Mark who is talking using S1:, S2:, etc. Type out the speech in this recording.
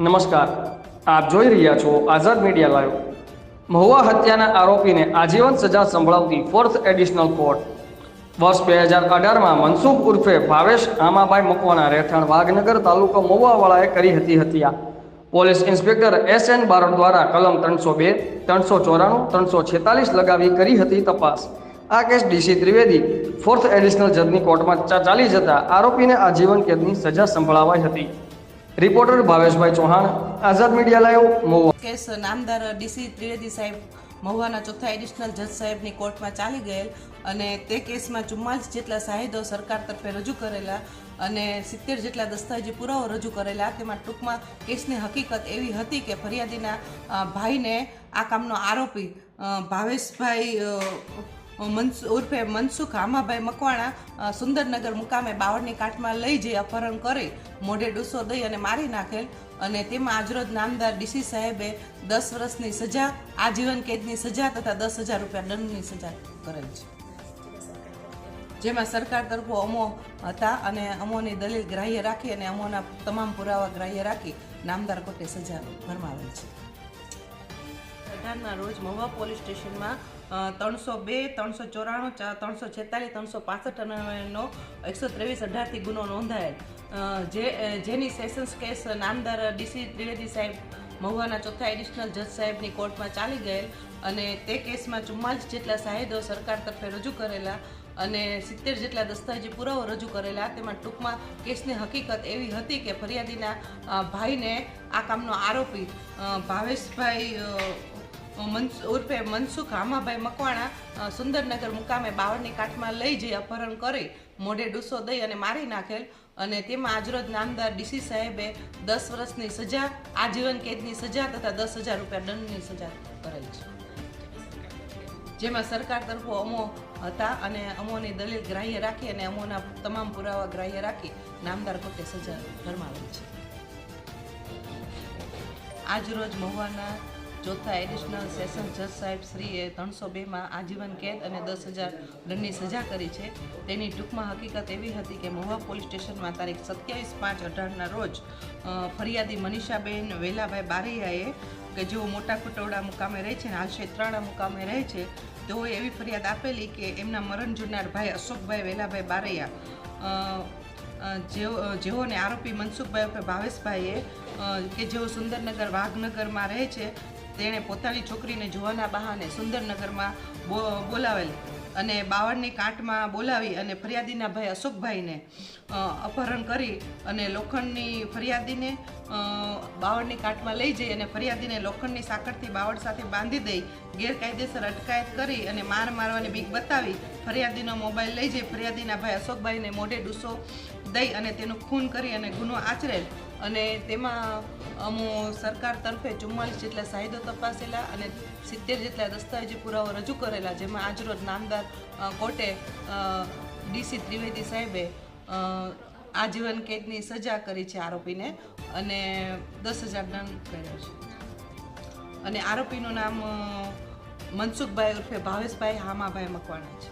S1: નમસ્કાર, આપ જોઈ રહ્યા છો આઝાદ મીડિયા લાઈવ. મહુવા હત્યાના આરોપીને આજીવન સજા સંભળાવતી ફોર્થ એડિશનલ કોર્ટ વર્ષ બે હજાર અઢારમાં મનસુખ ઉર્ફે ભાવેશ આમાભાઈ મકવાના રહેઠાણ વાઘનગર તાલુકો મહુવાવાળાએ કરી હતી હત્યા. Police inspector S N Barot દ્વારા કલમ ત્રણસો બે, ત્રણસો ચોરાણું, ત્રણસો છેતાલીસ લગાવી કરી હતી તપાસ. આ case D C Trivedi fourth additional જજની કોર્ટમાં ચાલી જતા આરોપીને આજીવન કેદની સજા સંભળાવાઈ હતી. રિપોર્ટર ભાવેશભાઈ Chauhan Azad media live Mahuva.
S2: Case નામદાર ડીસી ત્રિવેદી સાહેબ મહુવાના ચોથા એડિશનલ જજ સાહેબની કોર્ટમાં ચાલી ગયેલ અને તે કેસમાં ચુમ્માલીસ જેટલા સાહેદો સરકાર તરફે રજૂ કરેલા અને સિત્તેર જેટલા દસ્તાવેજી પુરાવો રજૂ કરેલા. તેમાં ટૂંકમાં કેસની હકીકત એવી હતી કે ફરિયાદીના ભાઈને આ કામનો આરોપી ભાવેશભાઈ મનસ ઉર્ફે મનસુખ હામાભાઈ મકવાણા સુંદરનગર મુકામે બાવળની કાંઠમાં લઈ જઈ અપહરણ કરી મોઢે ડૂસો દઈ અને મારી નાખેલ અને તેમાં આજરોજ નામદાર ડીસી સાહેબે દસ વર્ષની સજા, આજીવન કેદની સજા તથા દસ હજાર રૂપિયા દંડની સજા કરેલ છે. જેમાં સરકાર તરફો અમો હતા અને અમોની દલીલ ગ્રાહ્ય રાખી અને અમોના તમામ પુરાવા ગ્રાહ્ય રાખી નામદાર કોર્ટે સજા ફરમાવેલ છે. અઢારના રોજ મહુવા પોલીસ સ્ટેશનમાં ત્રણસો બે, ત્રણસો ચોરાણું ત્રણસો છેતાલીસ, ત્રણસો પાસઠ અને એકસો ત્રેવીસ અઢારથી ગુનો નોંધાયેલ. જે જેની સેશન્સ કેસ નામદાર ડીસી ત્રિવેદી સાહેબ, મહુવાના ચોથા એડિશનલ જજ સાહેબની કોર્ટમાં ચાલી ગયેલ અને તે કેસમાં ચુમ્માલીસ જેટલા સાહેદો સરકાર તરફે રજૂ કરેલા અને સિત્તેર જેટલા દસ્તાવેજી પુરાવો રજૂ કરેલા. તેમાં ટૂંકમાં કેસની હકીકત એવી હતી કે ફરિયાદીના ભાઈને આ કામનો આરોપી ભાવેશભાઈ ઉર્ફે મનસુખ હામાભાઈ મકવાણા સુંદરનગર મુકામે બાવળની કાઠમાં લઈ જઈ અપહરણ કરી, મોઢે ડૂસો દઈ અને મારી નાખેલ અને તેમાં આજરોજ નામદાર ડીસી સાહેબે દસ વર્ષની સજા, આજીવન કેદની સજા તથા દસ હજાર રૂપિયા દંડની સજા કરેલ છે. જેમાં સરકાર તરફો અમો હતા અને અમોની દલીલ ગ્રાહ્ય રાખી અને અમોના તમામ પુરાવા ગ્રાહ્ય રાખી નામદાર કોર્ટે સજા ફરમાવેલ છે. આજરોજ મહુવાના ચોથા એડિશનલ સેશન જજ સાહેબ શ્રીએ ત્રણસો બેમાં આજીવન કેદ અને દસ હજાર દંડની સજા કરી છે. તેની ટૂંકમાં હકીકત એવી હતી કે મહુવા પોલીસ સ્ટેશનમાં તારીખ સત્યાવીસ પાંચ અઢારના રોજ ફરિયાદી મનીષાબેન વેલાભાઈ બારૈયાએ કે જેઓ મોટા કુટવડા મુકામે રહે છે અને હાલ શેત્રાળા મુકામે રહે છે, તેઓએ એવી ફરિયાદ આપેલી કે એમના મરણ જોનાર ભાઈ અશોકભાઈ વેલાભાઈ બારૈયા જેઓ જેઓને આરોપી મનસુખભાઈ ભાવેશભાઈએ કે જેઓ સુંદરનગર વાઘનગરમાં રહે છે તેણે પોતાની છોકરીને જોવાના બહાને સુંદરનગરમાં બોલાવેલી અને બાવળની કાંઠમાં બોલાવી અને ફરિયાદીના ભાઈ અશોકભાઈને અપહરણ કરી અને લોખંડની ફરિયાદીને બાવળની કાંઠમાં લઈ જઈ અને ફરિયાદીને લોખંડની સાંકળથી બાવળ સાથે બાંધી દઈ, ગેરકાયદેસર અટકાયત કરી અને માર મારવાની બીક બતાવી ફરિયાદીનો મોબાઈલ લઈ જઈ ફરિયાદીના ભાઈ અશોકભાઈને મોઢે ડૂસો દઈ અને તેનું ખૂન કરી અને ગુનો આચરેલ. અને તેમાં અમુ સરકાર તરફે ચુમ્માલીસ જેટલા સાહિદો તપાસેલા અને સિત્તેર જેટલા દસ્તાવેજી પુરાવો રજૂ કરેલા, જેમાં આજરોજ નામદાર કોર્ટે ડીસી ત્રિવેદી સાહેબે આજીવન કેદની સજા કરી છે આરોપીને અને દસ હજાર દંડ કર્યો છે. અને આરોપીનું નામ મનસુખભાઈ ઉર્ફે ભાવેશભાઈ હામાભાઈ મકવાણા છે.